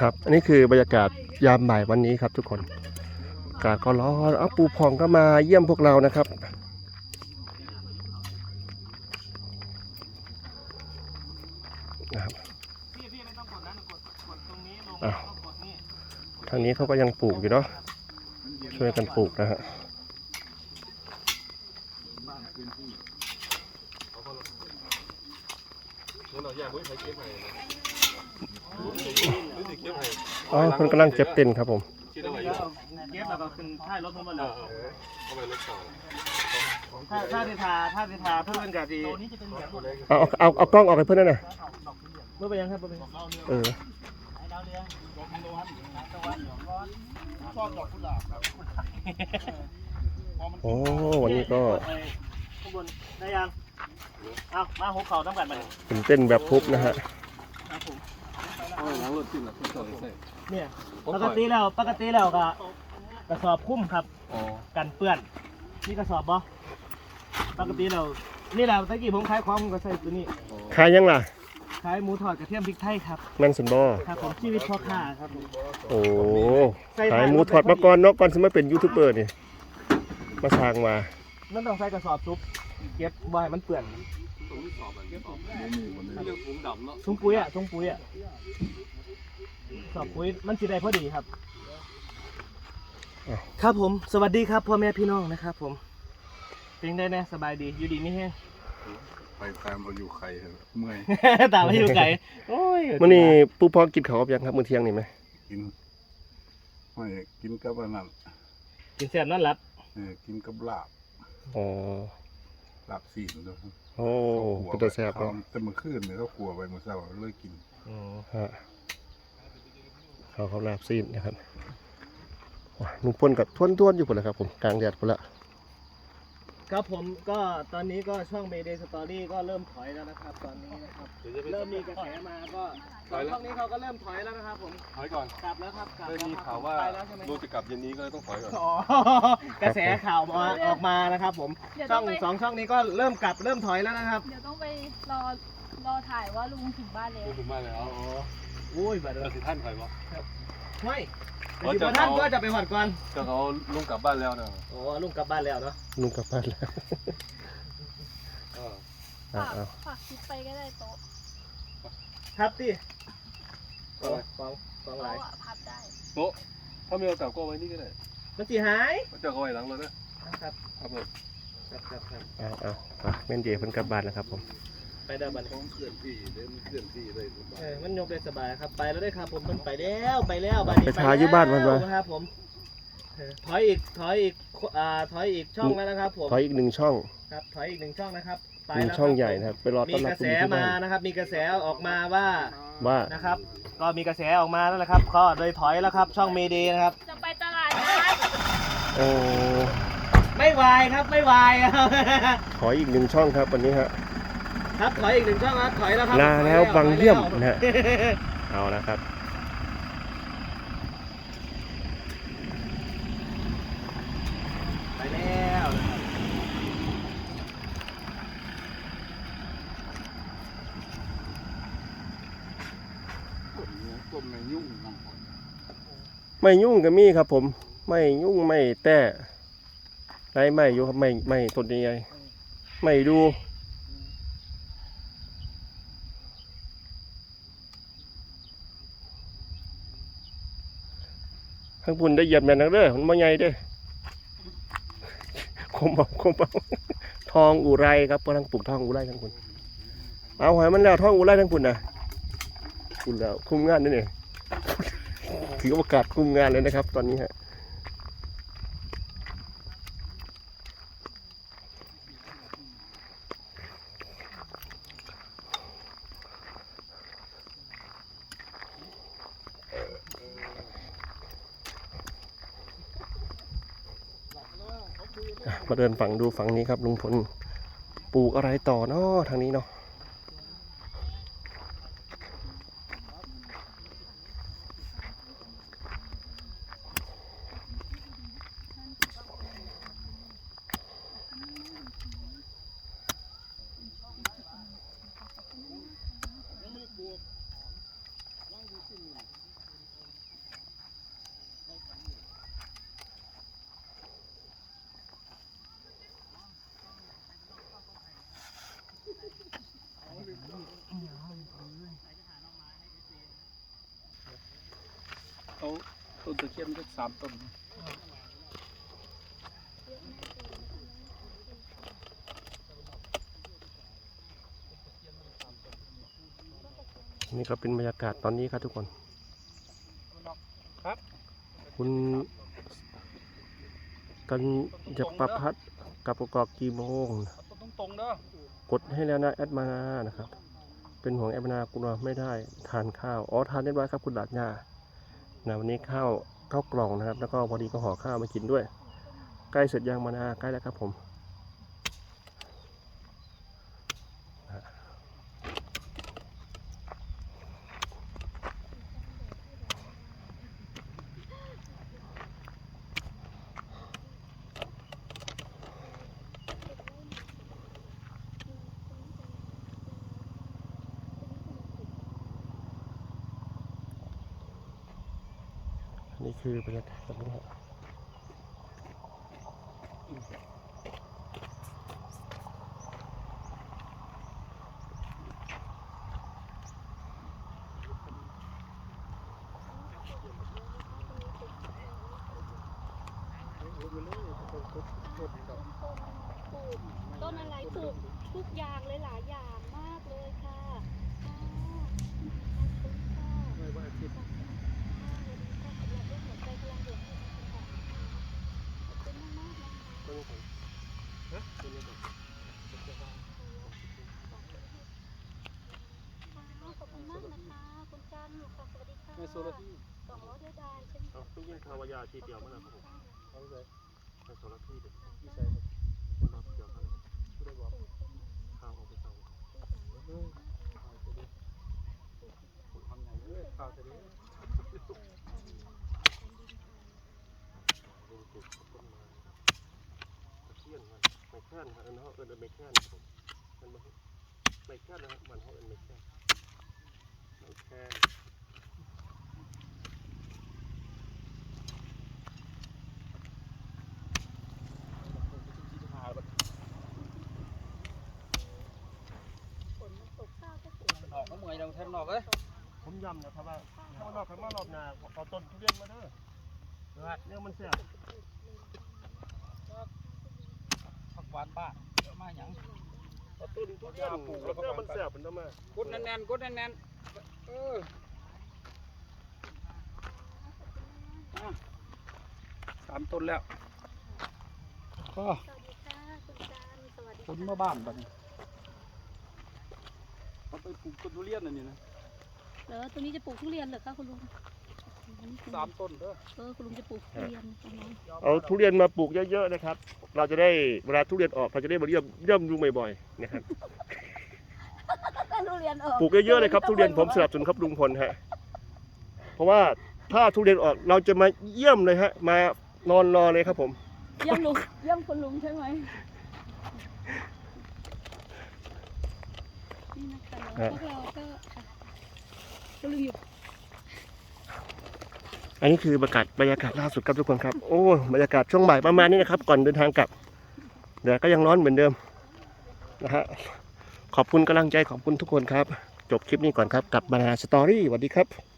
ครับ อันนี้คือบรรยากาศยามบ่ายวันนี้ครับทุกคนอากาศก็ร้อนเอาปูพองก็มาเยี่ยมพวกเรานะครับนะครับอ้าวกดนี่ทางนี้เขาก็ยังปลูกอยู่เนาะช่วยกันปลูกนะฮะอ๋ อคนกำลังเก็บเต็นท์ครับผมเก็บแล้วก็ขึ้นท้ายรถผมมาเลยถ้าถ้าที่ทาถ้าที่ทาเพื่อนกับดีเอาเอาเอากล้องออกให้เพื่อนหน่อยนะเมื่อไปยังครับเมื่อไปเออโอ้วันนี้ก็ข้างบนได้ยังเอามาหุบเขาต้องกันมาเป็นเต้นแบบพุบนะฮะ เนี่ยปกติแล้วปกติแล้วก็กระสอบคุ้มครับอ๋อกันเปื้อนนี่กระสอบบ่ปกติเรานี่แหละตะกี้ผมขายของผมก็ใส่ตัวนี้ขายยังล่ะขายหมูทอดกระเทียมพริกไทยครับแม่นสันบอครับผมชีวิตพ่อค้าครับผมโอ้ขายหมูทอดมาก่อนเนาะก่อนจะมาเป็นยูทูบเบอร์นี่มาสร้างมามันต้องใส่กระสอบซุปเก็บไว้ให้มันเปื้อน ตรงนี้สอบอะสอบเรื่องผมดำเนาะถุงปุ๋ยอะถุงปุ๋ยอะสอบปุ๋ยมันสิได้พอดีครับอ้าวครับผม สวัสดีครับพ่อแม่พี่น้องนะครับ ผมเป็นได้แน่สบายดีอยู่ดีไม่แห้งไปตามเราอยู่ใครเหรอเมื่อยตามไปอยู่ไกลโอ้ยมื่อนี้ปูพอกินข้าวกับยังครับมื้อเที่ยงนี่ไหมกินไม่กินกับอันนั้นกินเสียบนั่นรับเออกินกับลาบอ๋อลาบสีนด้วย โอ้เป็นตัวแซ่บเนาะแต่เมื่อคืนเนี่ยเขาขัวไปเมื่อเช้าเลยกินอืมฮะเขาเขาลาบซีนนะครับว้าลุงพ่นกับทวนทวนๆอยู่พุ่นแหละครับผมกลางแดดพุ่นละ ครับผมก็ตอนนี้ก็ช่อง Mayday Story ก็เริ่มถอยแล้วนะครับ ตอนนี้นะครับเริ่มมีกระแสมาก็ช่องนี้เขาก็เริ่มถอยแล้วนะครับผมถอยก่อนกลับแล้วครับกลับได้แล้วมีครับข่าวว่าไปแล้วใช่ไหมลูกจะกลับเย็นนี้ก็เลยต้องถอยก่อน อ๋อกระแสข่าวมาออกมานะครับ ผมเดี๋ยวช่ต้อองงไปสองช่องนี้ก็เริ่มกลับเริ่มถอยแล้วนะครับเดี๋ยวต้องไปรอรอถ่ายว่าลุงถึงบ้านแล้วลูกถึงบ้านแล้วอุ้ยบัดเดี๋ยวเราสิท่านถอยปะไม่ อ๋อเดี๋ยวจะท่านเอาก็จะไปหวัดก่อนก็เขาลุงกลับบ้านแล้วนะโอ้ลุงกลับบ้านแล้วเนาะลุงกลับบ้านแล้วเอออะฝากเอาฝากคลิปไปก็ได้โต๊ะครับดิโอ้ฟองฟองไหลโต๊ะอะพับได้โต๊ะถ้าไม่เอากลับก็เอาไว้นี่ก็ได้มันสีหายมันจะเอาไว้หลังรถนะครับครับผมครับครับครับ เอาเอาไปแม่นเดียเพิ่นกลับบ้านแล้วครับผม ไปเดินบันต้องเคลื่อนที่เดินเคลื่อนที่ได้ทุกเออมันยกได้สบายครับ ไปแล้วได้ครับผมมันไปแล้วไปแล้วบัดนี้ไปทาอยู่บ้านมันวะ ครับผมเออถอยอีกถอยอีกอ่าถอยอีกช่องแล้วนะครับผมขออีกหนึ่งช่องครับถอยอีกหนึ่งช่องนะครับไปหนึ่งแล้วช่องครับใหญ่นะครับ ไปรอมีต้อนกรับระคุณแสที่มาบ้านนะครับ มีกระแสออกมาว่าว่า นะครับ ก็มีกระแสออกมาแล้วนะครับ ก็เลยถอยแล้วครับ ช่องเมดีนะครับ จะไปตลาดนัดโอ้ไม่วายครับไม่วายครับ ขออีกหนึ่งช่องครับวันนี้ฮะ ครับถอยอีกหนึ่งช่องครับถอยแล้วครับลาถอแล้วบังเยี่ยมถอนะแล้วฮะเอาละครับไปแล้วนะครับต้นเนี่ยต้นในยุ่งน้ำฝนไม่ยุ่งกับมี่ครับ ผม ไม่ยุ่งไม่แต้ไรไม่อยู่ครับไม่ไม่ต้นนี้ไงไม่ดู ทั้งปุ่นได้เหยียบแม่นนักเด้อมันมาใหญ่เด้อคมเอาคมเอาทองอุไรครับกำลังปลูกทองอุไรทั้งคุณเอาหอยมันแล้วทองอุไรทั้งคุณนะคุณแล้วคุ้มงานนี่เนี่ยถือโอกาสคุมงานเลยนะครับ ตอนนี้ฮะ มาเดินฝั่งดูฝั่งนี้ครับลุงพลปลูกอะไรต่อเนาะทางนี้เนาะ ต้นตะเคียนสักสามต้นนี่ก็เป็นบรรยากาศตอนนี้ครับทุกคน ครับ คุณกันจะประพัดกับประกอบกี่โมงเอาต้นตรงๆเด้อกดให้แล้วนะแอดมานานะครับ เป็นห่วงแอดมานาคุณว่าไม่ได้ทานข้าว อ๋อ ทานเรียบร้อยครับคุณดาดยา นะวันนี้ข้าวข้าวกล่องนะครับ แล้วก็พอดีก็ห่อข้าวมากินด้วย ใกล้เสร็จยังมานาใกล้แล้วครับผม นี่คือบรรยากาศตอนนี้ครับต้นอะไรปลูกทุกอย่างเลยหลายอย่างมากเลยค่ะอ่าขอบคุณค่ะค่ะสวัสดีค่ะสำหรับเรื่องหัวใจพลังบวกให้นะคะขอบคุณมากๆนะคะค่ะ ขอบคุณมากนะคะคุณจันทร์ค่ะสวัสดีค่ะในโซลาที่สองร้อยด้วยได้ใช่ไหมคะต้องยินคาวายาทีเดียวมั้งนะครับผมเอาเลยในโซลาที่เด็กที่ใส่ครับคุณรับเกี่ยวกันผู้ได้บอกข้าวเอาไปเตาเออข้าวจะดีทำไงเอ้ยข้าวจะดีลงปลูกต้นไม้ตะเคียน มันไม่แค่นครับเอิญเขาเอิญไม่แค่นครับผมมันไม่แค่นนะครับมันเขาเอิญไม่แค่นไม่แค่นนมันตกข้าวก็ปลูกออกน้ำเมยดังแทนนอกเอ้ยผมย้ำนะครับว่าถ้ามารอบถ้ามารอบหน้าเอาต้นทุเรียนมาเด้อเนี่ยมันแซ่บผัก หวานป้าเดี๋ยวมาหยังเอาต้นทุเรียนปลูกแล้วเนี่ยมันแซ่บเป็นทำไมกดแน่นๆกดแน่นๆเอออะสามต้นแล้วก็สวัสดีค่ะคุณจันทร์สวัสดีคนค่ะมาบ้านบัดนี้เขาไปปลูกต้นทุเรียนอันนี้นะเหรอตัวนี้จะปลูกทุเรียนเหรอคะคุณลุงอันนี้คุณ สามต้นเด้อเออคุณลุงจะปลูกทุเรียนตรงนั้นเอาทุเรียนมาปลูกเยอะๆนะครับ เราจะได้เวลาทุเรียนออกเราจะได้มาเยี่ยมเยี่ยมดูบ่อยๆนะครับ ทุเรียนออกปลูกเยอะๆเลยครับทุเรียนผมสนับสนุนครับลุงพลฮะ เพราะว่าถ้าทุเรียนออกเราจะมาเยี่ยมเลยฮะ มานอนรอเลยครับผม เยี่ยมลุงเยี่ยมคุณลุงใช่ไหมนี่นะคะพวกเราก็ค่ะคุณลุงอยู่ อันนี้คือบรรยากาศบรรยากาศล่าสุดครับทุกคนครับ โอ้บรรยากาศช่วงบ่ายประมาณนี้นะครับ ก่อนเดินทางกลับเดี๋ยวก็ยังร้อนเหมือนเดิมนะฮะขอบคุณกำลังใจขอบคุณทุกคนครับ จบคลิปนี้ก่อนครับกลับมาสตอรี่สวัสดีครับ